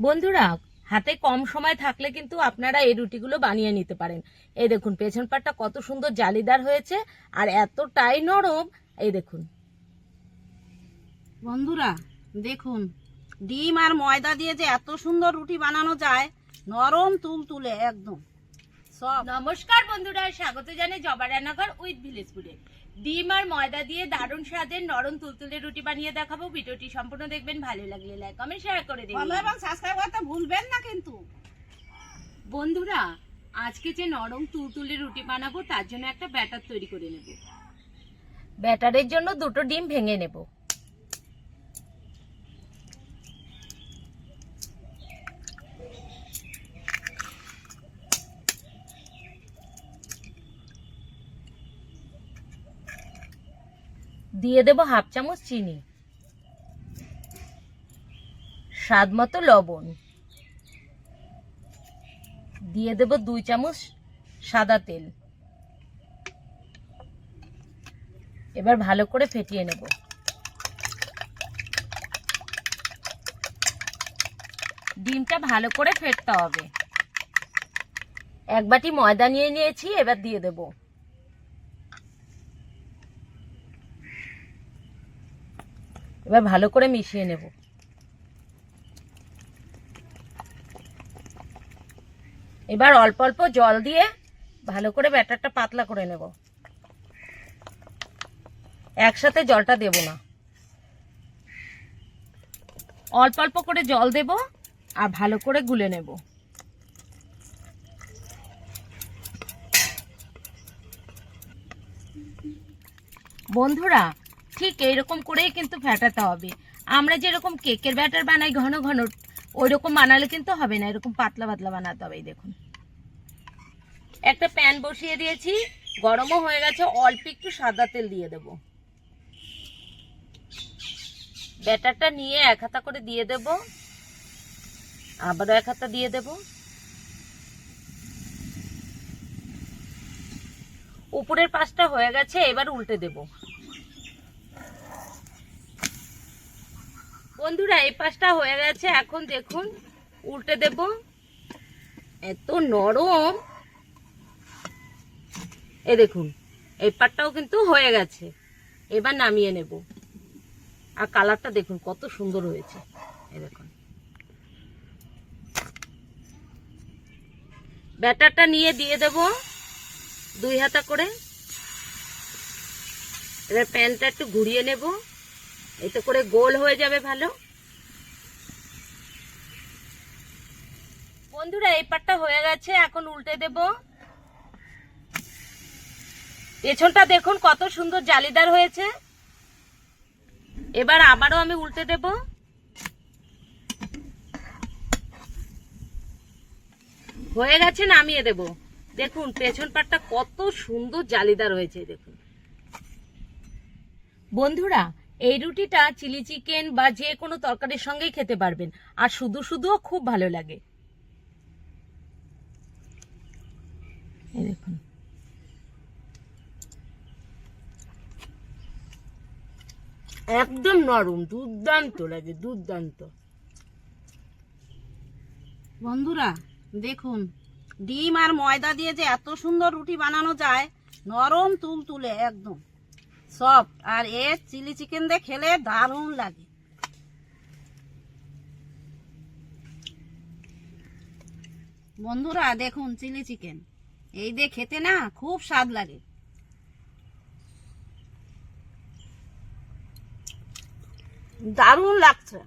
বন্ধুরা, হাতে কম সময় থাকলে কিন্তু আপনারা এই রুটিগুলো বানিয়ে নিতে পারেন। এই দেখুন, পেছন পাটটা কত সুন্দর জালিদার হয়েছে আর এতটাই নরম। এই দেখুন। বন্ধুরা, দেখুন, ডিম আর ময়দা দিয়ে যে এত সুন্দর রুটি বানানো যায়, নরম তুল তুলে একদম। সব। নমস্কার বন্ধুরা স্বাগত জানাই জবা রান্নাঘর উইথ ভিলেজ ফুডে ডিম আর ময়দা দিয়ে দারুণ স্বাদের নরম তুলতুলে রুটি বানিয়ে দেখাবো। ভিডিওটি সম্পূর্ণ দেখবেন ভালো লাগলে লাইক কমেন্ট শেয়ার করে ফলো এবং সাবস্ক্রাইব করতে ভুলবেন না কিন্তু। বন্ধুরা আজকে যে নরম তুলতুলে রুটি বানাবো তার জন্য একটা ব্যাটার তৈরি করে নেব। ব্যাটারের জন্য দুটো ডিম ভেঙে নেব। দিয়ে দেব হাফ চামচ চিনি। স্বাদ মতো লবণ। দিয়ে দেব দুই চামচ সাদা তেল। এবার ভালো করে ফেটিয়ে নেব। ডিমটা ভালো করে ফেটতে হবে। এক বাটি ময়দা নিয়ে নিয়েছি, এবার দিয়ে দেব। এবার ভালো করে মিশিয়ে নেব। এবার অল্প অল্প জল দিয়ে ভালো করে ব্যাটারটা পাতলা করে নেব। একসাথে জলটা দেব না। অল্প অল্প করে জল দেব আর ভালো করে গুলে নেব। বন্ধুরা ঠিক এইরকম করেই কিন্তু ফেটাতে হবে। আমরা যেরকম কেকের ব্যাটার বানাই ঘন ঘন ওই রকম বানালে কিন্তু হবে না, এরকম পাতলা পাতলা বানাতে হবে দেখুন। একটা প্যান বসিয়ে দিয়েছি, গরমও হয়ে গেছে, অল্প একটু সাদা তেল দিয়ে দেব। ব্যাটারটা নিয়ে এক হাতা করে দিয়ে দেব, আবারও এক হাতা দিয়ে দেব। উপরের পাশটা হয়ে গেছে, এবার উল্টে দেব। বন্ধুরা, এই পাশটা হয়ে গেছে। এখন দেখুন, উল্টে দেব। এত নরম। এ দেখুন, এই পাটটাও কিন্তু হয়ে গেছে। এবার নামিয়ে নেব। আর কালারটা দেখুন, কত সুন্দর হয়েছে। এ দেখুন। ব্যাটারটা নিয়ে দিয়ে দেব দুই হাতা করে। এবার প্যানটা একটু ঘুরিয়ে নেব। এতে করে গোল হয়ে যাবে, ভালো। বন্ধুরা, এই পাটটা হয়ে গেছে, এখন উল্টে দেব। পেছনটা দেখুন কত সুন্দর জালিদার হয়েছে। এবার আবারও আমি উল্টে দেব। হয়ে গেছে, নামিয়ে দেব। দেখুন, পেছন পাটটা কত সুন্দর জালিদার হয়েছে, দেখুন। বন্ধুরা এই রুটিটা চিলি চিকেন বা যে কোনো তরকারির সঙ্গেই খেতে পারবেন। আর শুধু শুধুও খুব ভালো লাগে। দেখুন। একদম নরম দুর্দান্ত লাগে দুর্দান্ত। বন্ধুরা দেখুন ডিম আর ময়দা দিয়ে যে এত সুন্দর রুটি বানানো যায় নরম তুল তুলে একদম। সফট আর এ চিলি চিকেন দিয়ে খেলে দারুণ লাগে। বন্ধুরা, দেখুন চিলি চিকেন। এই দিয়ে খেতে না খুব স্বাদ লাগে। দারুণ লাগছে।